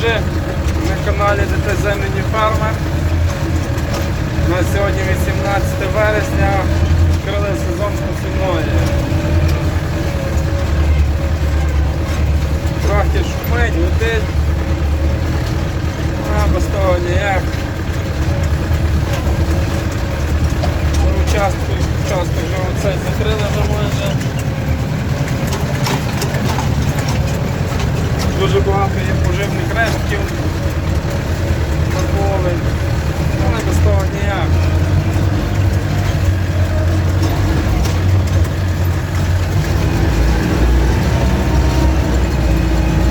теж на каналі ДТЗ Міні Фермер. У нас сьогодні 18 вересня, відкрили сезон посівної. Трохи шумить, гудить. А без того ніяк. Участку, участок вже оцей закрили вже майже. Дуже багато є поживних рештків на. Але без того ніяк.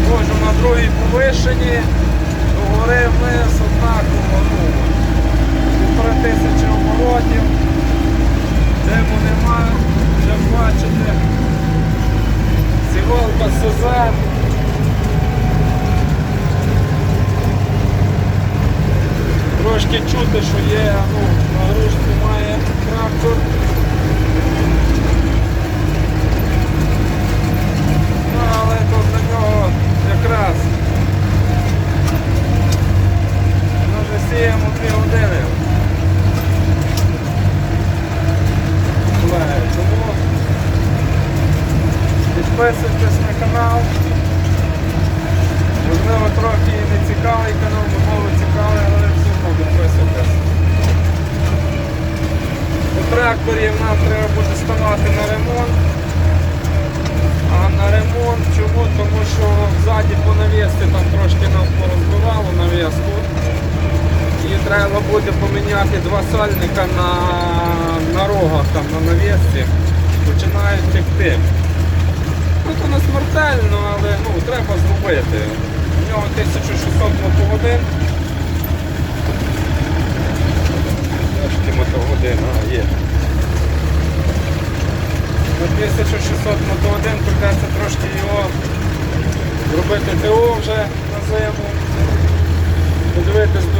Можу на другій повишенні, догори вниз однаково. Ну, півтори тисячі оборотів. Диму нема, як бачите. Сівалка СЗ. Трошки чути, що є, ну, нагрузку має трактор. Ну, але то для нього якраз. Ми вже сіємо 2 години. Тому підписуйтесь на канал. Можливо, трохи і не цікавий канал, можливо цікавий, але все одно підписуйтесь. У тракторів нам треба буде ставати на ремонт. А на ремонт чому? Тому що ззаді по навісці там трошки нам порозбивало навіску. І треба буде поміняти два сальника на, на рогах там на навісці. Починають текти. Ну то не смертельно, але ну, треба зробити. У нього 1600 мотогодин. Трошки мотогодин, а є. На 1600 мотогодин придеться трошки його робити ТО вже на зиму. Подивитись